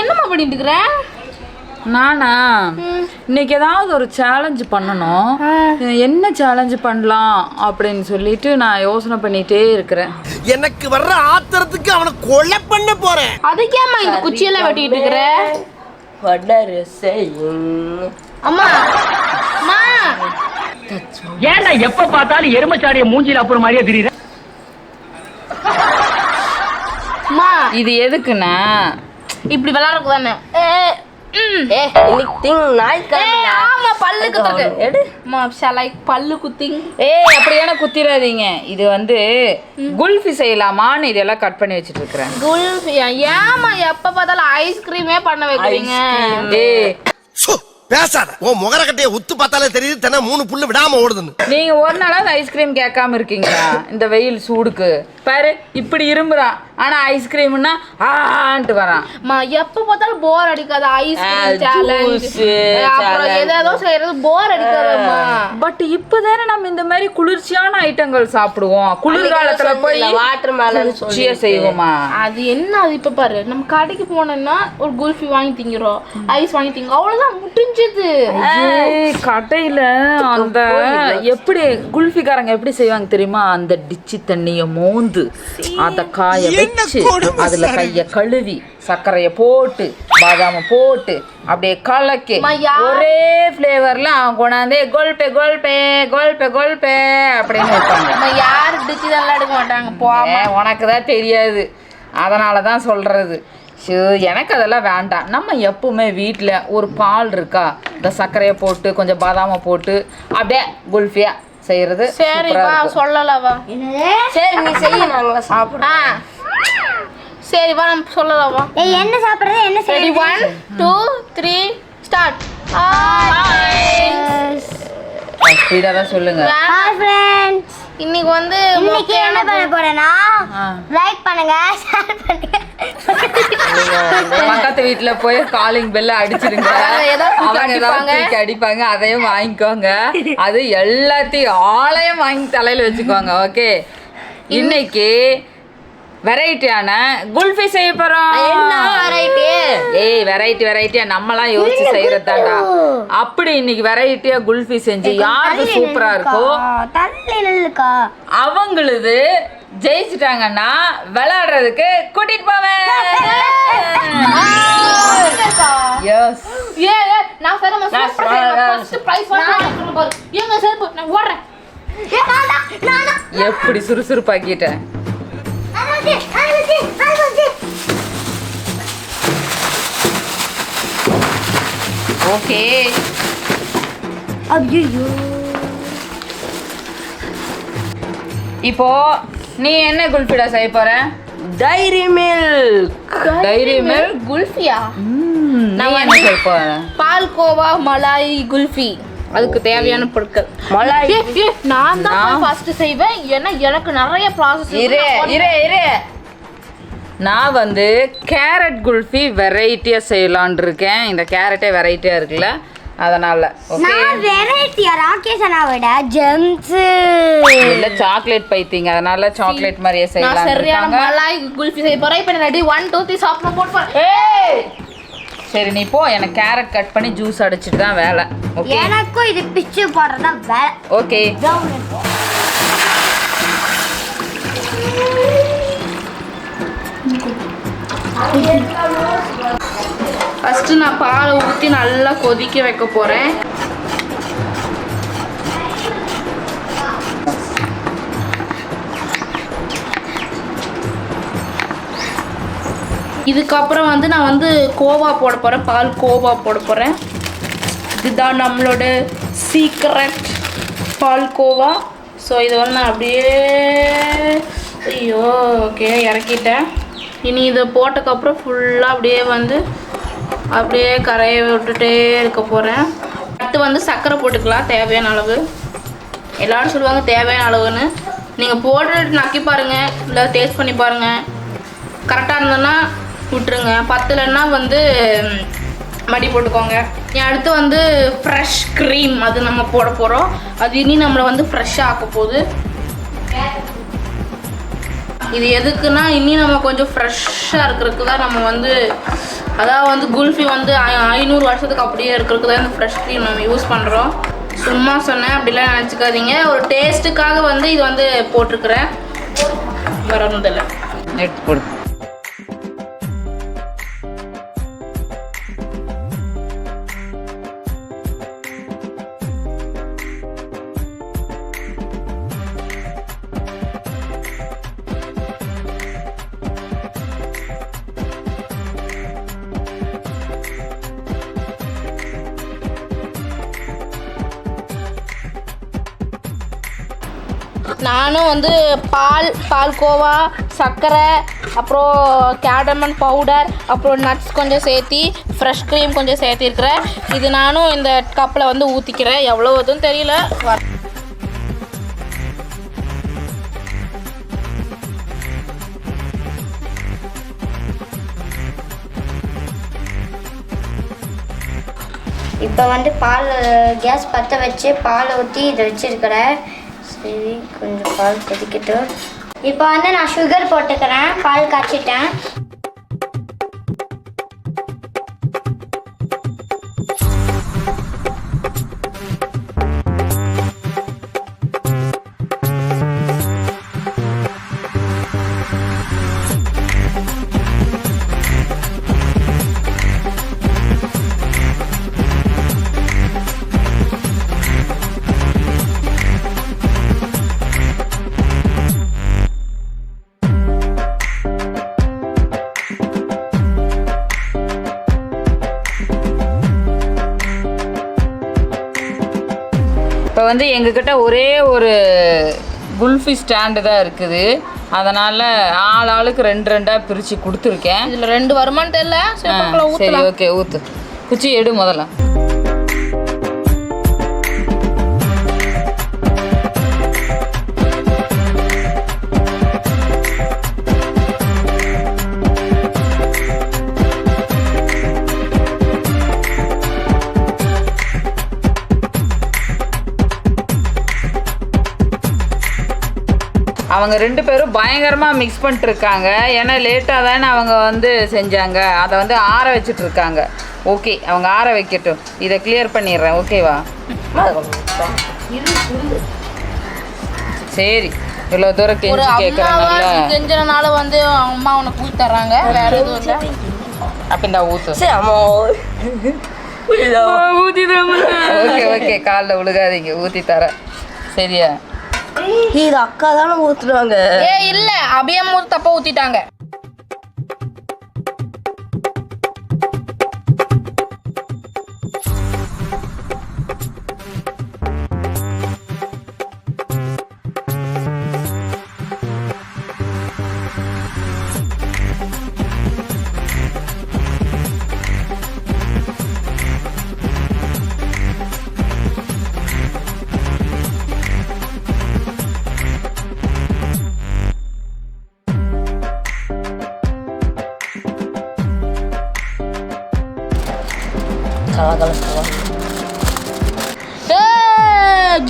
என்னம்மா பண்ணிட்டு இருக்கிற நானா? இன்னைக்கு ஏதாவது ஒரு சேலஞ்ச் பண்ணணும். என்ன சேலஞ்ச் பண்ணலாம் அப்படின்னு சொல்லிட்டு நான் யோசனை பண்ணிட்டே இருக்கிறேன். எனக்கு வர்ற ஆத்திரத்துக்கு அவனை கொலை பண்ண போறேன். அதுக்கேம்மா இந்த குச்சியெல்லாம் வெட்டிட்டு இருக்கிற? அம்மா அம்மா. ஏன்டா எப்ப பார்த்தாலும் எருமச்சாடிய மூஞ்சில அப்புறம் மாதிரியே தெரியுற அம்மா இது எதுக்குண்ணா? இப்படி விளாடுறது தானே ஏ. ஏ ஏ, பல்லு குத்திங்? ஏய் அப்படியான குத்திராதீங்க இது வந்து குல்ஃபி செய்யலாமான்னு இதெல்லாம் கட் பண்ணி வச்சுட்டு இருக்கிறேன் குல்ஃபியா ஏமா எப்ப பார்த்தாலும் ஐஸ்கிரீமே பண்ண வைக்கிறீங்க? பேசாத. உன் முகரக்கட்டைய உத்து பார்த்தாலே தெரியுது தினம் மூணு புல்லு விடாம ஓடுதுன்னு. நீங்க ஒரு நாளாவது ஐஸ்கிரீம் கேட்காம இருக்கீங்களா? இந்த வெயில் சூடுக்கு. பாரு இப்படி இரும்புறான். ஆனா ஐஸ்கிரீம்னா ஆன்ட்டு வரான். அம்மா எப்ப பார்த்தாலும் போர் அடிக்காது ஐஸ்கிரீம் சேலஞ்ச் அப்புறம். ஏதோ செய்யறது போர் அடிக்காதம்மா. பட் இப்பதானே நம்ம இந்த மாதிரி குளிர்ச்சியான ஐட்டங்கள் சாப்பிடுவோம். குளிர்காலத்துல போய் வாட்டர் மேலன் செய்வோமா? அது என்ன அது இப்ப பாரு? நம்ம கடைக்கு போனோம்னா ஒரு குல்ஃபி வாங்கி திங்கிறோம். ஐஸ் வாங்கி திங்க அவ்வளவுதான் முடிஞ்சது. கடையில அந்த எப்படி குல்ஃபிக்காரங்க எப்படி செய்வாங்க தெரியுமா? அந்த டிச்சி தண்ணிய மோந்து அத காய வச்சு அதுல கைய கழுவி சர்க்கரைய போட்டு பாதாம போட்டு அப்படியே கலக்கி? ஒரே ஃப்ளேவர்ல அவன் கொண்டாந்து கோல்பே கோல்பே கோல்பே கோல்பே அப்படின்னு வைப்பாங்க. நம்ம யாரு டிச்சு தான் எடுக்க மாட்டாங்க? போ ஏ, உனக்கு தான் தெரியாது. அதனால தான் சொல்கிறது ஷோ எனக்கு அதெல்லாம் வேண்டாம். நம்ம எப்பவுமே வீட்டில் ஒரு பால் இருக்கா? இந்த சர்க்கரையை போட்டு கொஞ்சம் பாதாமை போட்டு அப்படியே குல்ஃபியா செய்கிறது சரி வா சொல்லல வா சரி நீ செய்ய நாங்களா சரி வா நம்ம சொல்லலாம் வா. ஏய் என்ன சாப்பிடுறது? என்ன ready one two three start ஸ்பீடாக தான் சொல்லுங்க. ஹாய் ஃப்ரெண்ட்ஸ் இன்னைக்கு வந்து இன்னைக்கு என்ன பண்ண போறேன்னா ஆ. லைக் பண்ணுங்க ஷேர் பண்ணுங்க. பக்கத்து வீட்டில் போய் காலிங் பெல்ல அடிச்சிருங்க அவங்க ஏதாவது அடிப்பாங்க. அதையும் வாங்கிக்கோங்க. அது எல்லாத்தையும் ஆளையும் வாங்கி தலையில வச்சுக்கோங்க ஓகே இன்னைக்கு வெரைட்டியான குல்ஃபி செய்ய போறோம். என்ன variety? ஏய் வெரைட்டி வெரைட்டியா நம்மலாம் யோசிச்சு செய்யறதாண்டா அப்படி இன்னைக்கு வெரைட்டியா குல்ஃபி செஞ்சு யாருக்கு சூப்பரா இருக்கோ அவங்களுது ஜெயிச்சிட்டாங்கன்னா விளையாடுறதுக்கு கூட்டிட்டு போவேன். எஸ் ஏ. ஃபர்ஸ்ட் பிரைஸ் ஏங்க சார் ஓடுறேன். நானா எப்படி சுறுசுறுப்பாக்கிட்டேன் ஓகே. ஐயோ இப்போ நீ என்ன குல்ஃபிடா செய்ய போற? டைரி மில்க் டைரி மில்க் குல்ஃபியா? நான் என்ன செய்ய போற? பால்கோவா மலாய் குல்ஃபி. அதுக்கு தேவையான பொருட்கள். நான் தான் ஃபர்ஸ்ட் செய்வேன். ஏன்னா எனக்கு நிறைய ப்ராசஸ் இரு இரு இரு. நான் வந்து கேரட் குல்ஃபி வெரைட்டியாக செய்யலான் இருக்கேன் இந்த கேரட்டே வெரைட்டியாக இருக்குல்ல. அதனால ஓகே நான் வெரைட்டியா ராகேஷ் அண்ணா விட ஜெம்ஸ் இல்ல சாக்லேட் பைத்திங்க அதனால சாக்லேட் மாதிரியே நான் செய்யலாம் சரியான இருக்காங்க மலாய் குல்ஃபி செய்ய போறேன். இப்போ ரெடி ஒன் டூ த்ரீ சாப்பிட போட்டு போறேன் ஏய்! சரி நீ போ. எனக்கு கேரட் கட் பண்ணி ஜூஸ் அடிச்சிட்டு தான் வேலை. ஓகே எனக்கும் இது பிச்சு போடுறதா வேலை ஓகே ஃபர்ஸ்ட் நான் பாலை ஊற்றி நல்லா கொதிக்க வைக்க போறேன். இதுக்கப்புறம் வந்து நான் வந்து கோவா போட போகிறேன் பால் கோவா போட போகிறேன் இதுதான் நம்மளோட சீக்ரெட் பால் கோவா. ஸோ இது வந்து நான் அப்படியே ஐயோ ஓகே இறக்கிட்டேன். இனி இதை போட்டக்கப்புறம் ஃபுல்லாக அப்படியே வந்து அப்படியே கரையை விட்டுட்டே இருக்க போகிறேன் அடுத்து வந்து சர்க்கரை போட்டுக்கலாம் தேவையான அளவு. எல்லாரும் சொல்லுவாங்க தேவையான அளவுன்னு. நீங்கள் போட்டுட்டு நக்கி பாருங்கள் இல்லை டேஸ்ட் பண்ணி பாருங்கள் கரெக்டாக இருந்ததுன்னா விட்டுருங்க. பத்துலன்னா வந்து மடி போட்டுக்கோங்க. அடுத்து வந்து ஃப்ரெஷ் க்ரீம் அது நம்ம போட போகிறோம் அது இனி நம்மளை வந்து ஃப்ரெஷ்ஷாக ஆக்க போகுது. இது எதுக்குன்னா இனி நம்ம கொஞ்சம் ஃப்ரெஷ்ஷாக இருக்கிறதுக்கு தான் நம்ம வந்து அதாவது வந்து குல்ஃபி வந்து ஐ- ஐநூறு வருஷத்துக்கு அப்படியே இருக்கிறதுக்கு தான் இந்த ஃப்ரெஷ் க்ரீம் நம்ம யூஸ் பண்ணுறோம் சும்மா சொன்னேன் அப்படிலாம் நினச்சிக்காதீங்க. ஒரு டேஸ்ட்டுக்காக வந்து இது வந்து போட்டிருக்கிறேன். வரணுதில்லை நெட் இல்லை நானும் வந்து பால் பால்கோவா சர்க்கரை அப்புறம் கேடமன் பவுடர் அப்புறம் நட்ஸ் கொஞ்சம் சேர்த்தி ஃப்ரெஷ் க்ரீம் கொஞ்சம் சேர்த்திருக்கிறேன். இது நானும் இந்த கப்பில் வந்து ஊற்றிக்கிறேன் எவ்வளோ எதுவும் தெரியல. இப்போ வந்து பால் கேஸ் பற்ற வச்சு பால் ஊற்றி இதை வச்சிருக்கிறேன். சரி கொஞ்சம் பால் கொதிக்கட்டும். இப்போ வந்து நான் சுகர் போட்டுக்கிறேன். பால் காய்ச்சிட்டேன். வந்து எங்ககிட்ட ஒரே ஒரு குல்ஃபி ஸ்டாண்டு தான் இருக்குது. அதனால் ஆள் ஆளுக்கு ரெண்டு ரெண்டாக பிரித்து கொடுத்துருக்கேன். இதில் ரெண்டு வருமானு தெரியல. சரி. ஓகே ஊற்று குச்சி எடு முதல்ல. அவங்க ரெண்டு பேரும் பயங்கரமாக மிக்ஸ் பண்ணிட்டு இருக்காங்க ஏன்னா லேட்டாக தானே அவங்க வந்து செஞ்சாங்க. அதை வந்து ஆற வச்சுட்டு இருக்காங்க ஓகே அவங்க ஆற வைக்கட்டும். இதை கிளியர் பண்ணிடுறேன். ஓகேவா சரி. இவ்வளோ தூரம் கெஞ்சி கேட்குறனால கெஞ்சனால வந்து அம்மா உனக்கு ஊற்றி தர்றாங்க. வேற எதுவும் இல்லை? அப்படின்டா ஊற்று சரி அம்மா. ஓகே ஓகே காலில் விழுகாதீங்க ஊற்றி தரேன். சரியா? இது அக்கா தானே ஊத்துறாங்க ஏ இல்ல அபியம் போது தப்பா ஊத்திட்டாங்க. கலகலக்கலாம்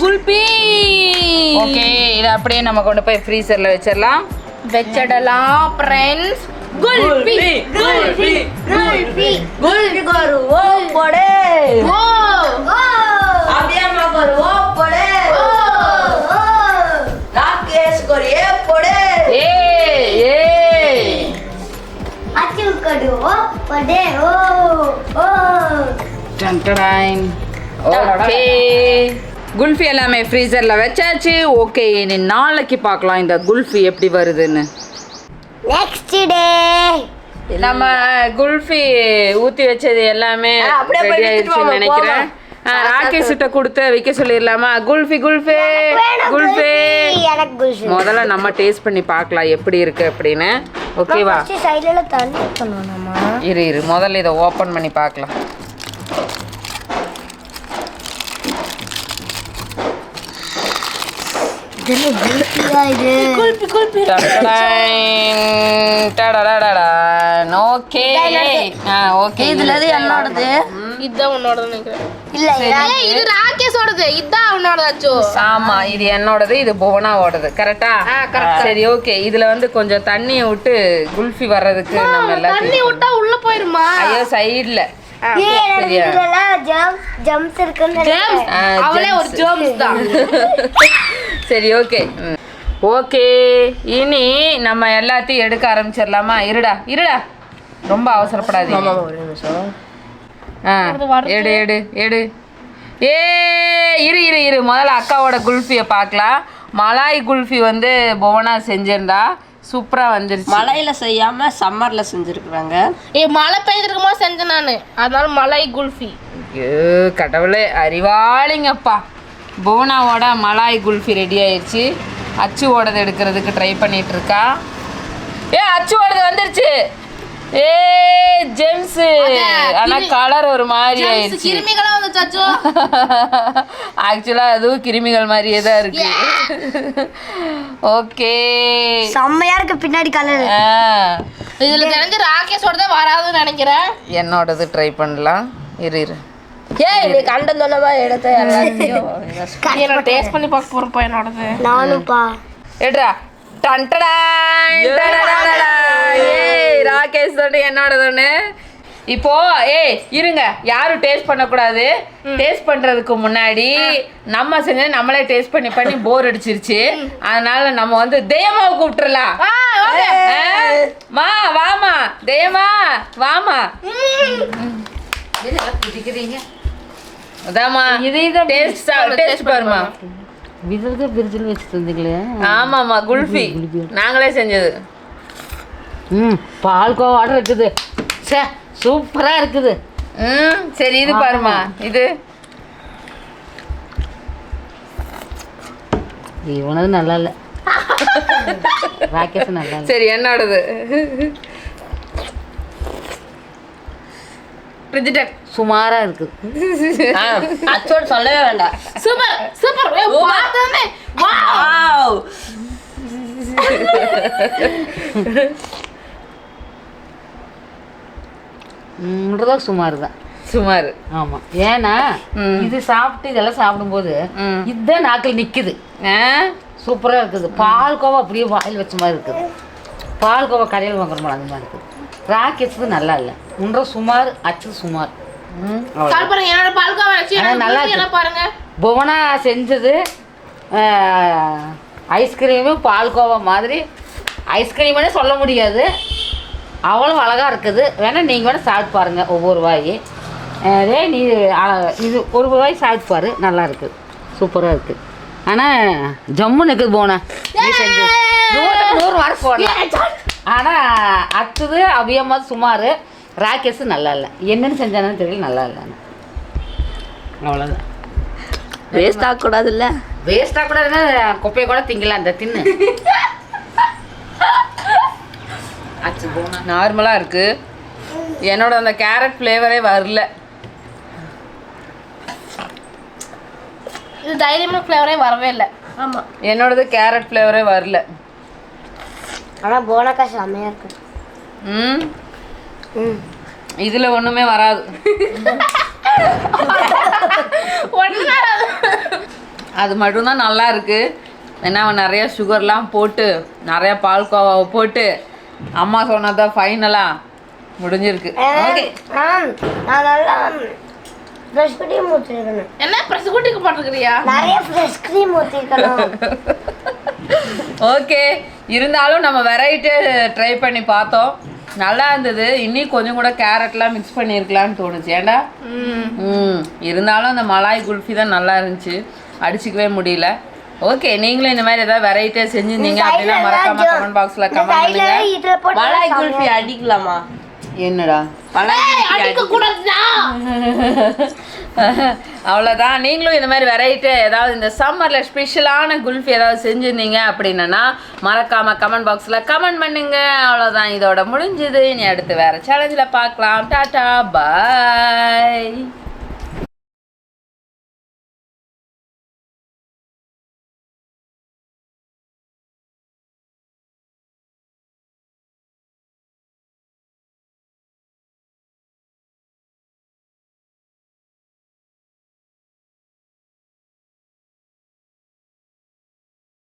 குல்பி. ஓகே இதை அப்படியே நம்ம கொண்டு போய் ஃப்ரீசரில் வச்சிடலாம். வச்சிடலாம் ஃப்ரெண்ட்ஸ் குல்பி குல்பி குல்ஃபி குல்ஃபி ஒரு ஓ போடு. ஓ. அபியம்மா ஒரு ஓ போடு. ராகேஷ் ஒரு ஏ போடு. ஏ ஏ அச்சு கடு ஓ படே ஓ ஓ. ஓகே. குல்ஃபி எல்லாமே ஃப்ரீசரில் வச்சாச்சு. ஓகே இனி நாளைக்கு பார்க்கலாம் இந்த குல்ஃபி எப்படி வருதுன்னு. நெக்ஸ்ட் டே நம்ம குல்ஃபி ஊத்தி வச்சது எல்லாமே ரெடி ஆயிடுச்சுன்னு நினைக்கிறேன். ராகேஷ் கிட்ட கொடுத்து வைக்க சொல்லிடலாமா? குல்ஃபி குல்ஃபி குல்ஃபி. முதல்ல நம்ம டேஸ்ட் பண்ணி பார்க்கலாம் எப்படி இருக்கு அப்படின்னு. ஓகேவா இரு இரு. முதல்ல இதை ஓப்பன் பண்ணி பார்க்கலாம். ஓகே. ஆ ஓகே. இதுல எது என்னோடது? இதுதான் உன்னோட நினைக்கிறேன். இல்ல இது ராகேஷ் அச்சோடது இதான் அவனோட அச்சோ. ஆமா இது என்னோடது இது புவனாவோடது. கரெக்டா. சரி ஓகே. இதுல வந்து கொஞ்சம் தண்ணியை விட்டு குல்ஃபி வர்றதுக்கு நம்ம தண்ணி விட்டா உள்ள போயிருமா? ஐயோ சைடுல அவளே ஒரு தான். சரி ஓகே ஓகே இனி நம்ம எல்லாத்தையும் எடுக்க ஆரம்பிச்சிடலாமா? இருடா இருடா. ரொம்ப அவசரப்படாதீங்க. ஒரு நிமிஷம். ஆ எடு எடு எடு. ஏ இரு இரு இரு. முதல்ல அக்காவோட குல்ஃபியை பார்க்கலாம். மலாய் குல்ஃபி வந்து புவனா செஞ்சிருந்தா. சூப்பராக வந்துருச்சு. மழையில செய்யாம சம்மர்ல செஞ்சிருக்கிறாங்க. ஏ மழை பெய்திருக்கும் செஞ்சேன் நானு. அதனால மலை குல்ஃபி. ஐயோ கடவுளே அறிவாளிங்கப்பா. புவனாவோட மலாய் குல்ஃபி ரெடி ஆயிடுச்சு அச்சு ஓடது எடுக்கிறதுக்கு ட்ரை பண்ணிட்டு இருக்கா. ஏ அச்சு ஓடது வந்துருச்சு. ஏ ஜெம்ஸ். ஆனா கலர் ஒரு மாதிரி ஆயிடுச்சு. கிருமிகளா வந்து சச்சோ ஆக்சுவலா அதுவும் கிருமிகள் மாதிரியே தான் இருக்கு. ஓகே செம்மையா இருக்கு பின்னாடி கலர் இதுல தெரிஞ்சு ராகேஷோட தான் வராதுன்னு நினைக்கிறேன். என்னோடது ட்ரை பண்ணலாம். இரு இரு. ஏய் நீ கண்டம் சொன்னமா எடுத்த என்னோட டேஸ்ட் பண்ணி பார்க்க போறப்பா என்னோடது. நானும்ப்பா. டன்டடாய், டடடடடாய். ராகேஷ் ஒன்று என்னோட ஒன்று இப்போ ஏய் இருங்க. யாரும் டேஸ்ட் பண்ணக்கூடாது. டேஸ்ட் பண்றதுக்கு முன்னாடி நம்ம செஞ்சது நம்மளே டேஸ்ட் பண்ணி பண்ணி போர் அடிச்சிருச்சு. அதனால நம்ம வந்து தெய்யமாவை கூப்பிட்டுறலாம். ஆ? மா வாமா. தெய்யமா வாமா. அதாம்மா டேஸ்ட் டேஸ்ட் பாருமா விதற்கு பிரிட்ஜில் வச்சு தந்தீங்களே ஆமாம்மா குல்ஃபி. நாங்களே செஞ்சது. ம் பால்கோவாட இருக்குது. சே சூப்பராக இருக்குது. ம் சரி இது பாருமா இது. இவனது நல்லா இல்லை. ராகேஷ் நல்லா இல்லை. சரி என்னோடது. சுமாராக இருக்குது அச்சோடு சொல்லவே வேண்டாம். Super super. பார்த்தோமே வா வாவ். ம்ன்றதா சுமார் தான் சுமார். ஆமாம் ஏன்னா இது சாப்பிட்டு இதெல்லாம் சாப்பிடும்போது. இதுதான் நாக்கில் நிற்குது ஆ? சூப்பராக இருக்குது. பால்கோவா அப்படியே வாயில் வச்ச மாதிரி இருக்குது. பால்கோவா கடையில் வாங்குறோம் அந்த மாதிரி இருக்குது. ராக்கெட்ஸு நல்லா இல்லை. உன்ற சுமார் அச்சு சுமார். நல்லா பாருங்க. புவனா செஞ்சது ஐஸ்கிரீமு பால்கோவா மாதிரி. ஐஸ்கிரீம்னே சொல்ல முடியாது. அவ்வளோ அழகாக இருக்குது. வேணால் நீங்கள் வேணால் சாப்பிட்டு பாருங்கள் ஒவ்வொரு வாய் அதே நீ இது ஒரு வாய் சாப்பிட்டு பாரு நல்லா இருக்குது சூப்பராக இருக்குது ஆனால் ஜம்முன்னு இருக்குது போனா. நூறு நூறு மார்க் போடலாம் ஆனால் அத்துது அபியமாக சுமார் ராக்கெட்ஸு நல்லா இல்லை. என்னன்னு செஞ்சானு தெரியல நல்லா இல்லை. அவ்வளோதான் வேஸ்ட் ஆகக்கூடாதுல்ல. வேஸ்ட்டாக கூட இருந்தா குப்பையை கூட திங்கலாம் அந்த தின்னு. நார்மலாக இருக்கு. என்னோட அந்த கேரட் ஃப்ளேவரே வரல. இது தைரியமான ஃப்ளேவரே வரவே இல்லை. ஆமா. என்னோடது கேரட் ஃப்ளேவரே வரல. ஆனா போனக்கா செம்மையா இருக்கு. ம்? இதில் ஒன்றுமே வராது. அது மட்டும்தான் நல்லா இருக்கு. ஏன்னா அவன் நிறைய சுகர்லாம் போட்டு நிறைய பால்கோவாவை போட்டு அம்மா சொன்னதான் ஃபைனலாக முடிஞ்சிருக்கு. ஓகே ஆம் நான் நல்லா ஃப்ரெஷ் க்ரீம் ஊற்றிருக்கணும் என்ன பிரஸ் குட்டிக்கு போட்டுக்கிறியா நிறைய ஃப்ரெஷ் க்ரீம் ஊற்றிருக்கணும் ஓகே இருந்தாலும் நம்ம வெரைட்டி ட்ரை பண்ணி பார்த்தோம். நல்லா இருந்தது. இன்னும் கொஞ்சம் கூட கேரட்லாம் மிக்ஸ் பண்ணியிருக்கலாம்னு தோணுச்சு. ஏன்டா ம். இருந்தாலும் அந்த மலாய் குல்ஃபி தான் நல்லா இருந்துச்சு. அடிச்சுக்கவே முடியல. ஓகே நீங்களும் இந்த மாதிரி ஏதாவது வெரைட்டியாக செஞ்சிருந்தீங்க அப்படின்னா மறக்காம கமெண்ட் பாக்ஸில் கமெண்ட் பண்ணுங்க. மலாய் குல்ஃபி அடிக்கலாமா? என்னடா? அவ்வளோதான் நீங்களும் இந்த மாதிரி வெரைட்டி ஏதாவது இந்த சம்மரில் ஸ்பெஷலான குல்ஃபி ஏதாவது செஞ்சுருந்தீங்க அப்படின்னா மறக்காம கமெண்ட் பாக்ஸில் கமெண்ட் பண்ணுங்க. அவ்வளோதான் இதோட முடிஞ்சுது. இனி அடுத்து வேற சேலஞ்சில் பார்க்கலாம். டாடா. பாய்